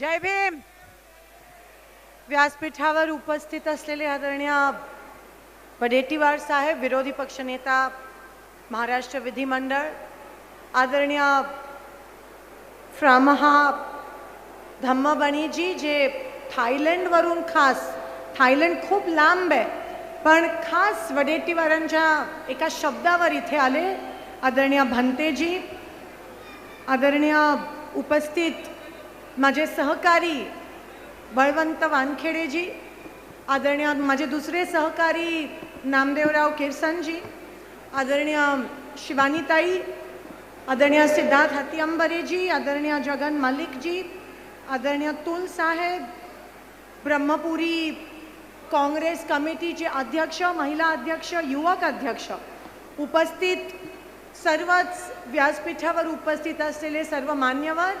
जय भीम. व्यासपीठावर उपस्थित असलेले आदरणीय वडेट्टीवार साहेब विरोधी पक्षनेता महाराष्ट्र विधिमंडळ आदरणीय फ्रामहा धम्मबणीजी जे थायलंडवरून खास थायलंड खूप लांब आहे पण खास वडेट्टीवारांच्या एका शब्दावर इथे आले. आदरणीय भंतेजी आदरणीय उपस्थित माझे सहकारी बळवंत वानखेडेजी आदरणीय माझे दुसरे सहकारी नामदेवराव किरसनजी आदरणीय शिवानीताई आदरणीय सिद्धार्थ हतिअंबरेजी आदरणीय जगन मलिकजी आदरणीय तुल साहेब ब्रह्मपुरी काँग्रेस कमिटीचे अध्यक्ष महिला अध्यक्ष युवक अध्यक्ष उपस्थित सर्वच व्यासपीठावर उपस्थित असलेले सर्व मान्यवर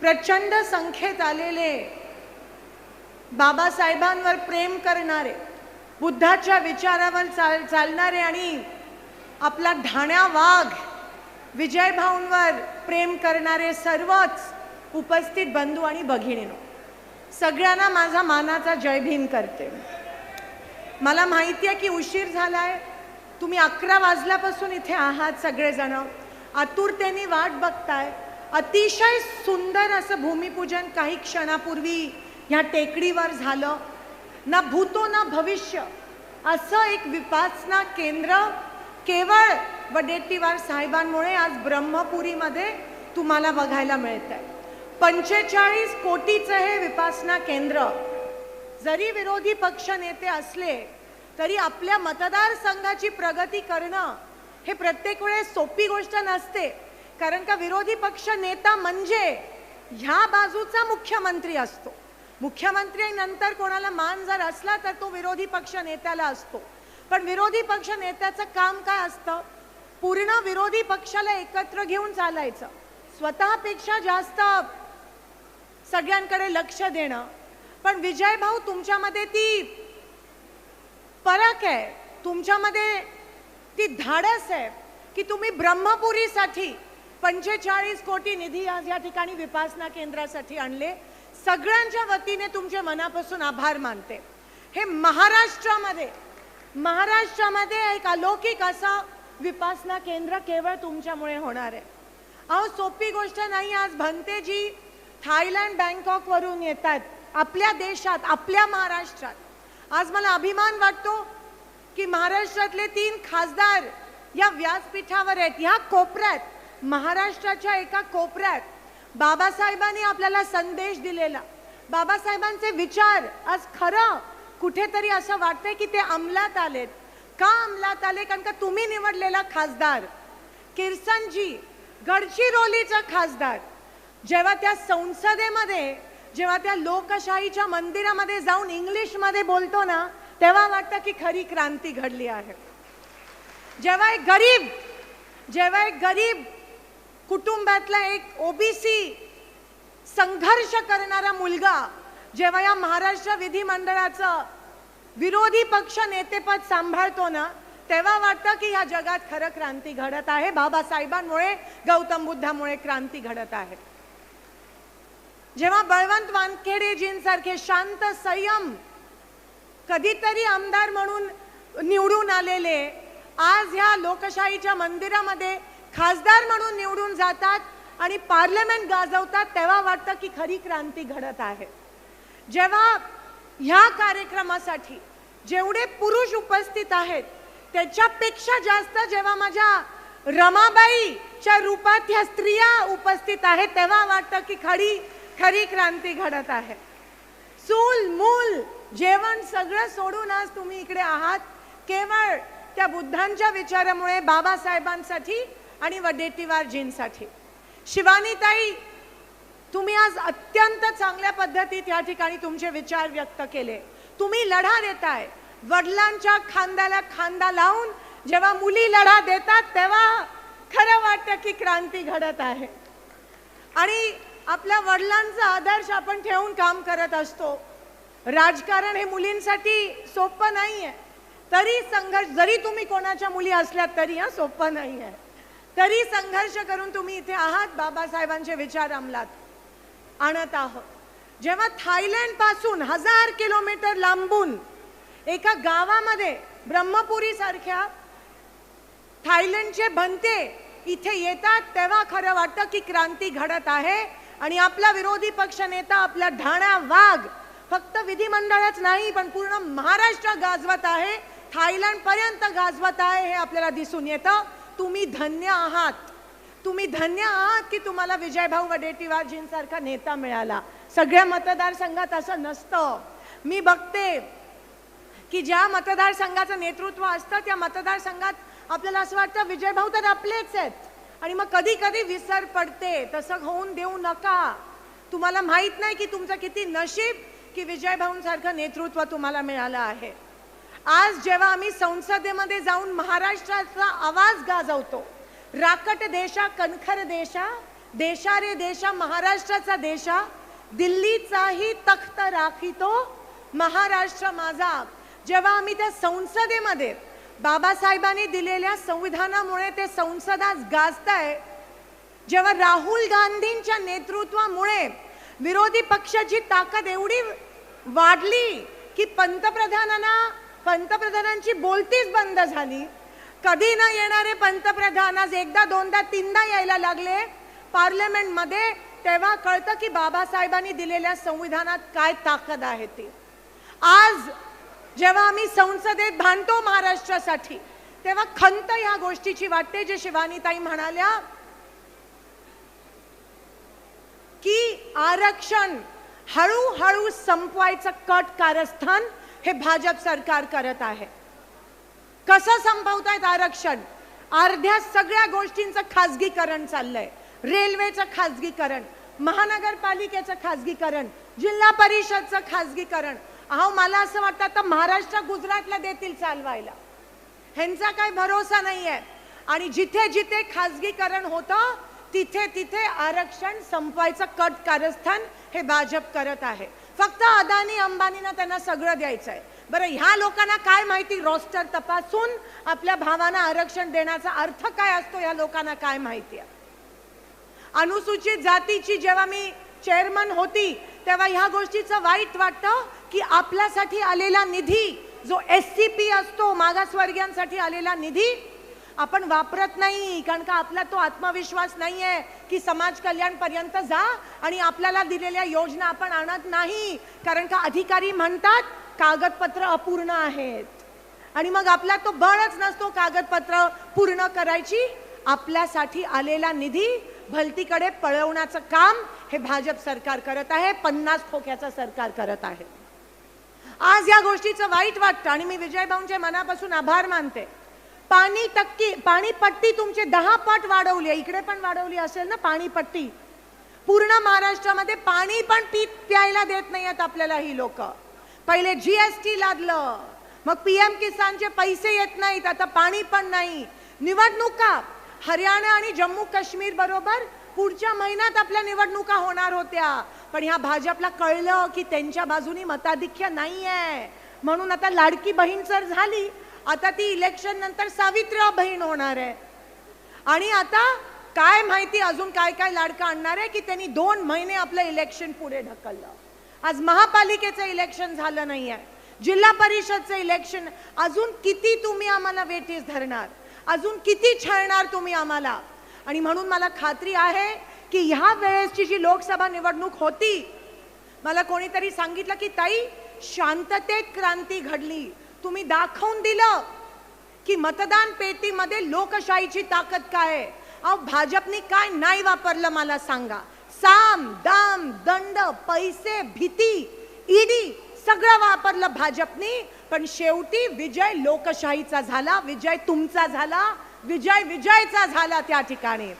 प्रचंड संख्येत आलेले बाबासाहेबांवर प्रेम करणारे बुद्धाच्या विचारावर चाल चालणारे आणि आपला ढाण्या वाघ विजयभाऊंवर प्रेम करणारे सर्वच उपस्थित बंधू आणि भगिनीनो सगळ्यांना माझा मानाचा जयभीम करते. मला माहिती आहे की उशीर झाला आहे तुम्ही अकरा वाजल्यापासून इथे आहात सगळेजण. आतुरतेने वाट बघताय. अतिशय सुंदर असं भूमिपूजन काही क्षणापूर्वी ह्या टेकडीवर झालं. ना भूतो ना भविष्य असं एक विपासना केंद्र केवळ वडेट्टीवार साहेबांमुळे आज ब्रह्मपुरीमध्ये तुम्हाला बघायला मिळत आहे पंचेचाळीस कोटीचं हे विपासना केंद्र. जरी विरोधी पक्ष नेते असले तरी आपल्या मतदारसंघाची प्रगती करणं हे प्रत्येक वेळेस सोपी गोष्ट नसते. कारण का विरोधी पक्ष नेता म्हणजे ह्या बाजूचा मुख्यमंत्री असतो. मुख्यमंत्री नंतर कोणाला मान जर असला तर तो विरोधी पक्ष नेत्याला असतो. पण विरोधी पक्ष नेत्याचं काम काय असतं? पूर्ण विरोधी पक्षाला एकत्र घेऊन चालायचं. स्वतःपेक्षा जास्त सगळ्यांकडे लक्ष देणं. पण विजय भाऊ तुमच्यामध्ये ती फरक आहे. तुमच्यामध्ये ती धाडस आहे. की तुम्ही ब्रह्मपुरीसाठी पंचेचाळीस कोटी निधी आज या ठिकाणी विपासना केंद्रासाठी आणले. सगळ्यांच्या वतीने तुमचे मनापासून आभार मानते. हे महाराष्ट्रामध्ये महाराष्ट्रामध्ये एक अलौकिक असं विपासना केंद्र केवळ तुमच्यामुळे होणार आहे. अहो सोपी गोष्ट नाही आज भंतेजी थायलंड बँकॉक वरून येतात. आपल्या देशात आपल्या महाराष्ट्रात. आज मला अभिमान वाटतो की महाराष्ट्रातले तीन खासदार या व्यासपीठावर आहेत ह्या कोपऱ्यात. महाराष्ट्राच्या एका कोपऱ्यात बाबासाहेबांनी आपल्याला संदेश दिलेला. बाबासाहेबांचे विचार आज खरं कुठेतरी असं वाटतंय की ते अंमलात आलेत. का अंमलात आले? कारण का तुम्ही निवडलेला खासदार. किरसनजी गडचिरोलीचा खासदार. जेव्हा त्या संसदेमध्ये जेव्हा त्या लोकशाहीच्या मंदिरामध्ये जाऊन इंग्लिशमध्ये बोलतो ना तेव्हा वाटतं की खरी क्रांती घडली आहे. जेव्हा एक गरीब जेव्हा एक गरीब कुटुंबातला एक ओबीसी संघर्ष करणारा मुलगा जेव्हा या महाराष्ट्र विधिमंडळाचं विरोधी पक्ष नेतेपद सांभाळतो ना तेव्हा वाटतं की ह्या जगात खरं क्रांती घडत आहे. बाबासाहेबांमुळे गौतम बुद्धामुळे क्रांती घडत आहे. जेव्हा बळवंत वानखेडेजींसारखे शांत संयम कधीतरी आमदार म्हणून निवडून आलेले आज ह्या लोकशाहीच्या मंदिरामध्ये खासदार म्हणून निवडून जातात आणि पार्लमेंट गाजवतात तेव्हा वाटतं की खरी क्रांती घडत आहे. जेव्हा ह्या कार्यक्रमासाठी जेवढे पुरुष उपस्थित आहेत त्याच्यापेक्षा जास्त जेव्हा माझ्या रमाबाईच्या रूपात ह्या स्त्रिया उपस्थित आहेत तेव्हा वाटतं की खरी खरी क्रांती घडत आहे. चूल मूल जेवण सगळं सोडून आज तुम्ही इकडे आहात. केवळ त्या बुद्धांच्या विचारामुळे बाबासाहेबांसाठी आणि वडेट्टीवारजींसाठी शिवानीताई तुम्ही आज अत्यंत चांगल्या पद्धतीत या ठिकाणी तुमचे विचार व्यक्त केले. तुम्ही लढा देताय. वडिलांच्या खांद्याला खांदा लावून जेव्हा मुली लढा देतात तेव्हा खरं वाटतं की क्रांती घडत आहे. आणि आपल्या वडिलांचा आदर्श आपण ठेवून काम करत असतो. राजकारण हे मुलींसाठी सोपं नाही आहे तरी संघर्ष जरी तुम्ही कोणाच्या मुली असल्यात तरी हा सोपं नाही आहे तरी संघर्ष करून तुम्ही इथे आहात बाबासाहेबांचे विचार अंमलात आणत आहोत. जेव्हा थायलंडपासून हजार किलोमीटर लांबून एका गावामध्ये ब्रह्मपुरी सारख्या थायलंडचे बनते इथे येतात तेव्हा खरं वाटतं की क्रांती घडत आहे आणि आपला विरोधी पक्ष नेता आपला ढाणा वाघ फक्त विधिमंडळच नाही पण पूर्ण महाराष्ट्र गाजवत आहे. थायलंड पर्यंत गाजवत आहे हे आपल्याला दिसून येतं. तुम्ही धन्य आहात. तुम्ही धन्य आहात की तुम्हाला विजयभाऊ वडेट्टीवारजींसारखा नेता मिळाला. सगळ्या मतदारसंघात असं नसतं. मी बघते की ज्या मतदारसंघाचं नेतृत्व असतं त्या मतदारसंघात आपल्याला असं वाटतं विजयभाऊ तर आपलेच आहेत. आणि मग कधी कधी विसर पडते. तसं होऊन देऊ नका. तुम्हाला माहीत नाही की तुमचं किती नशीब की विजयभाऊंसारखं नेतृत्व तुम्हाला मिळालं आहे. आज जेव्हा आम्ही संसदेमध्ये जाऊन महाराष्ट्राचा आवाज गाजवतो राकट देशा कणखर देशा देशा रे देशा महाराष्ट्राचा देशा दिल्लीचाही तख्त राखितो महाराष्ट्र माझा जेव्हा आम्ही त्या संसदेमध्ये बाबासाहेबांनी दिलेल्या संविधानामुळे ते संसदात गाजताय जेव्हा राहुल गांधींच्या नेतृत्वामुळे विरोधी पक्षाची ताकद एवढी वाढली की पंतप्रधानांना पंतप्रधानांची बोलतीच बंद झाली. कधी न येणारे पंतप्रधान आज एकदा दोनदा तीनदा यायला लागले. पार्लमेंटमध्ये तेव्हा कळतं की बाबासाहेबांनी दिलेल्या संविधानात काय ताकद आहे ती. आज जेव्हा आम्ही संसदेत भांडतो महाराष्ट्रासाठी तेव्हा खंत या गोष्टीची वाटते जे शिवानीताई म्हणाल्या की आरक्षण हळूहळू संपवायचं कट कारस्थान हे भाजप सरकार करत आहे. कसं संपवतायत आरक्षण? अर्ध्या सगळ्या गोष्टींचं खाजगीकरण चाललंय. रेल्वेचं खाजगीकरण महानगरपालिकेचं खाजगीकरण जिल्हा परिषदचं खाजगीकरण. अहो मला असं वाटतं आता महाराष्ट्र गुजरातला देतील चालवायला. ह्यांचा काही भरोसा नाही आहे आणि जिथे जिथे खाजगीकरण होतं तिथे तिथे आरक्षण संपवायचं कट कारस्थान हे भाजप करत आहे. फक्त अदानी अंबानीना त्यांना सगळं द्यायचं आहे बरं ह्या लोकांना काय माहिती? रॉस्टर तपासून आपल्या भावांना आरक्षण देण्याचा अर्थ काय असतो? या लोकांना काय माहिती आहे? अनुसूचित जातीची जेव्हा मी चेअरमन होती तेव्हा ह्या गोष्टीचं वाईट वाटतं की आपल्यासाठी आलेला निधी जो एस सी पी असतो मागासवर्गीयांसाठी आलेला निधी आपण वापरत नाही कारण का आपला तो आत्मविश्वास नाही आहे की समाज कल्याणपर्यंत जा आणि आपल्याला दिलेल्या योजना आपण आणत नाही. कारण का अधिकारी म्हणतात कागदपत्र अपूर्ण आहेत. आणि मग आपला तो बळच नसतो कागदपत्र पूर्ण करायची. आपल्यासाठी आलेला निधी भलतीकडे पळवण्याचं काम हे भाजप सरकार करत आहे पन्नास खोक्याचं सरकार करत आहे. आज या गोष्टीचं वाईट वाटतं आणि मी विजयभाऊंचे मनापासून आभार मानते. पाणी टक्की पाणी पट्टी तुमचे दहा पट वाढवली आहे. इकडे पण वाढवली असेल ना पाणी पट्टी? पूर्ण महाराष्ट्रामध्ये पाणी पण पी प्यायला देत नाही आहेत आपल्याला ही लोक. पहिले जीएसटी लादलं. मग पीएम किसानचे पैसे येत नाहीत. आता पाणी पण नाही. निवडणुका. हरियाणा आणि जम्मू काश्मीर बरोबर पुढच्या महिन्यात आपल्या निवडणुका होणार होत्या. पण ह्या भाजपला कळलं की त्यांच्या बाजूनी मताधिक्य नाही आहे म्हणून आता लाडकी बहीण जर झाली. आता ती इलेक्शन नंतर सावित्रा बहीण होणार आहे. आणि आता काय माहिती अजून काय काय लाडका आणणार आहे की त्यांनी दोन महिने आपलं इलेक्शन पुढे ढकललं. आज महापालिकेचं इलेक्शन झालं नाही आहे जिल्हा परिषदचं इलेक्शन अजून किती तुम्ही आम्हाला वेटीस धरणार? अजून किती छळणार तुम्ही आम्हाला? आणि म्हणून मला खात्री आहे की ह्या वेळेसची जी लोकसभा निवडणूक होती मला कोणीतरी सांगितलं की ताई शांततेत क्रांती घडली. तुम्ही दाखवून दिलं की मतदान पेटीमध्ये लोकशाहीची ताकद काय आहे? अहो भाजपनी काय नाही वापरलं मला सांगा. साम दाम दंड पैसे भीती ईडी सगळं वापरलं भाजपनी. पण शेवटी विजय लोकशाहीचा झाला विजय तुमचा झाला विजय विजयचा झाला त्या ठिकाणी.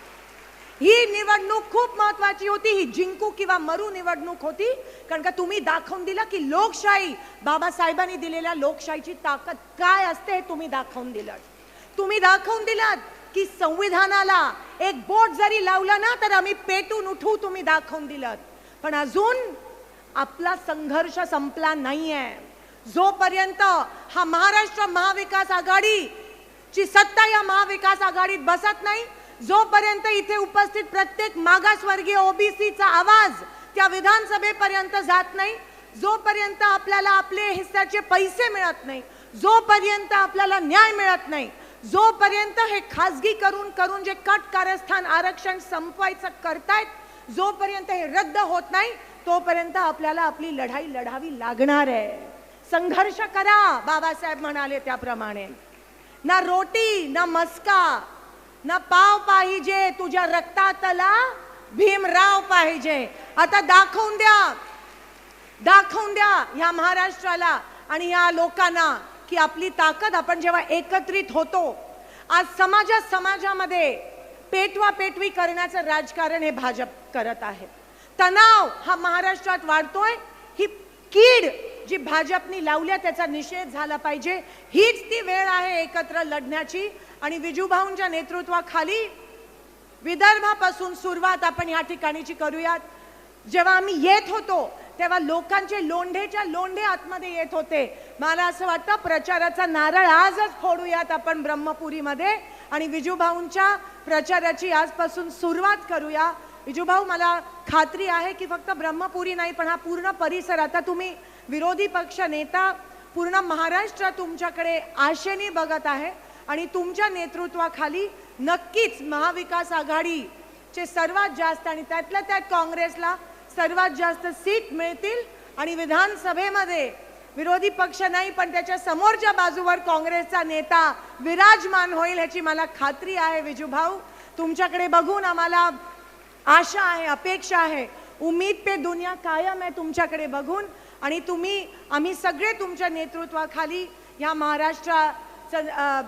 ही निवडणूक खूप महत्वाची होती. ही जिंकू किंवा मरू निवडणूक होती. कारण का तुम्ही दाखवून दिलं की लोकशाही बाबासाहेबांनी दिलेल्या लोकशाहीची ताकद काय असते हे तुम्ही दाखवून दिलं. तुम्ही दाखवून दिलात की संविधानाला एक बोट जरी लावला ना तर आम्ही पेटून उठू तुम्ही दाखवून दिलं पण अजून आपला संघर्ष संपला नाहीये. जोपर्यंत हा महाराष्ट्र महाविकास आघाडी ची सत्ता या महाविकास आघाडीत बसत नाही जोपर्यंत इथे उपस्थित प्रत्येक मागासवर्गीय ओबीसीचा आवाज त्या विधानसभेपर्यंत जात नाही जोपर्यंत आपल्याला आपले हिस्साचे पैसे मिळत नाही जोपर्यंत आपल्याला न्याय मिळत नाही जोपर्यंत हे खाजगी करून करून जे कट कारस्थान आरक्षण संपवायचं करतायत जोपर्यंत हे रद्द होत नाही तोपर्यंत आपल्याला आपली लढाई लढावी लागणार आहे. संघर्ष करा बाबासाहेब म्हणाले त्याप्रमाणे. ना रोटी ना मस्का ना पाव पाहिजे तुझ्या रक्तातला भीमराव पाहिजे. आता दाखवून द्या. दाखवून द्या ह्या महाराष्ट्राला आणि या लोकांना की आपली ताकद आपण जेव्हा एकत्रित होतो आज समाजा समाजामध्ये पेटवा पेटवी करण्याचं राजकारण हे भाजप करत आहे. तणाव हा महाराष्ट्रात वाढतोय. ही कीड जी भाजपनी लावल्या त्याचा निषेध झाला पाहिजे. हीच ती वेळ आहे एकत्र लढण्याची. आणि विजूभाऊंच्या नेतृत्वाखाली विदर्भापासून सुरुवात आपण या ठिकाणीची करूयात. जेव्हा आम्ही येत होतो तेव्हा लोकांचे लोंढेच्या लोंढे आतमध्ये येत होते. मला असं वाटतं प्रचाराचा नारळ आजच फोडूयात आपण ब्रह्मपुरीमध्ये. आणि विजूभाऊंच्या प्रचाराची आजपासून सुरुवात करूया. विजूभाऊ मला खात्री आहे की फक्त ब्रह्मपुरी नाही पण हा पूर्ण परिसर. आता तुम्ही विरोधी पक्ष नेता पूर्ण महाराष्ट्र तुमच्याकडे आशेने बघत आहे आणि तुमच्या नेतृत्वाखाली नक्कीच महाविकास आघाडीचे सर्वात जास्त आणि त्यातल्या त्यात काँग्रेसला सर्वात जास्त सीट मिळतील आणि विधानसभेमध्ये विरोधी पक्ष नाही पण त्याच्या समोरच्या बाजूवर काँग्रेसचा नेता विराजमान होईल ह्याची मला खात्री आहे. विजूभाऊ तुमच्याकडे बघून आम्हाला आशा आहे अपेक्षा आहे. उम्मीद पे दुनिया कायम आहे तुमच्याकडे बघून. आणि तुम्ही आम्ही सगळे तुमच्या नेतृत्वाखाली या महाराष्ट्राला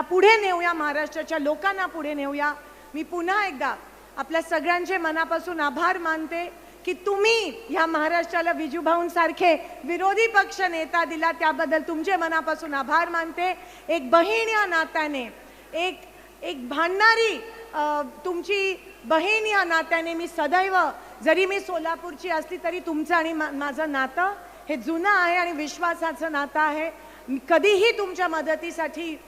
पुढे नेऊया महाराष्ट्राच्या लोकांना पुढे नेऊया. मी पुन्हा एकदा आपल्या सगळ्यांचे मनापासून आभार मानते की तुम्ही या महाराष्ट्राला विजूभाऊंसारखे विरोधी पक्ष नेता दिला त्याबद्दल तुमचे मनापासून आभार मानते. एक बहीण या नात्याने एक एक भांडणारी तुमची बहीण या नात्याने मी सदैव जरी मी सोलापूरची असली तरी तुमचं आणि मा- माझं नातं हे जुनं आहे आणि विश्वासाचं नातं आहे. कधीही तुमच्या मदतीसाठी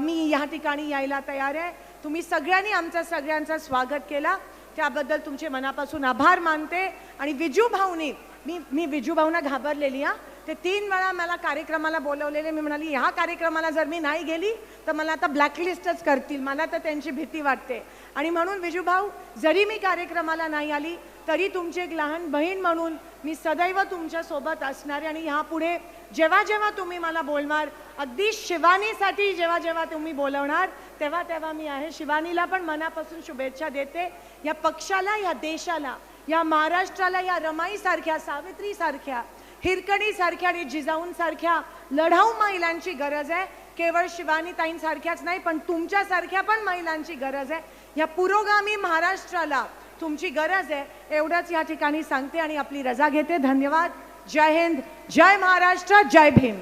मी या ठिकाणी यायला तयार आहे. तुम्ही सगळ्यांनी आमचा सगळ्यांचा स्वागत केला. त्याबद्दल तुमचे मनापासून आभार मानते आणि विजू भाऊनी मी मी विजू भाऊना घाबरलेली हा. ते तीन वेळा मला कार्यक्रमाला बोलवलेले. मी म्हणाली ह्या कार्यक्रमाला जर मी नाही गेली तर मला आता ब्लॅकलिस्टच करतील. मला तर त्यांची भीती वाटते. आणि म्हणून विजू भाऊ जरी मी कार्यक्रमाला नाही आली तरी तुमची एक लहान बहीण म्हणून मी सदैव तुमच्यासोबत असणार आहे आणि ह्यापुढे जेव्हा जेव्हा तुम्ही मला बोलणार अगदी शिवानीसाठी जेव्हा जेव्हा तुम्ही बोलवणार तेव्हा तेव्हा मी आहे. शिवानीला पण मनापासून शुभेच्छा देते. या पक्षाला या देशाला या महाराष्ट्राला या रमाईसारख्या सावित्रीसारख्या हिरकणीसारख्या आणि जिजाऊंसारख्या लढाऊ महिलांची गरज आहे. केवळ शिवानी ताईंसारख्याच नाही पण तुमच्यासारख्या पण महिलांची गरज आहे. या पुरोगामी महाराष्ट्राला तुमची गरज आहे एवढंच या ठिकाणी सांगते आणि आपली रजा घेते. धन्यवाद. जय हिंद. जय महाराष्ट्र. जय भीम.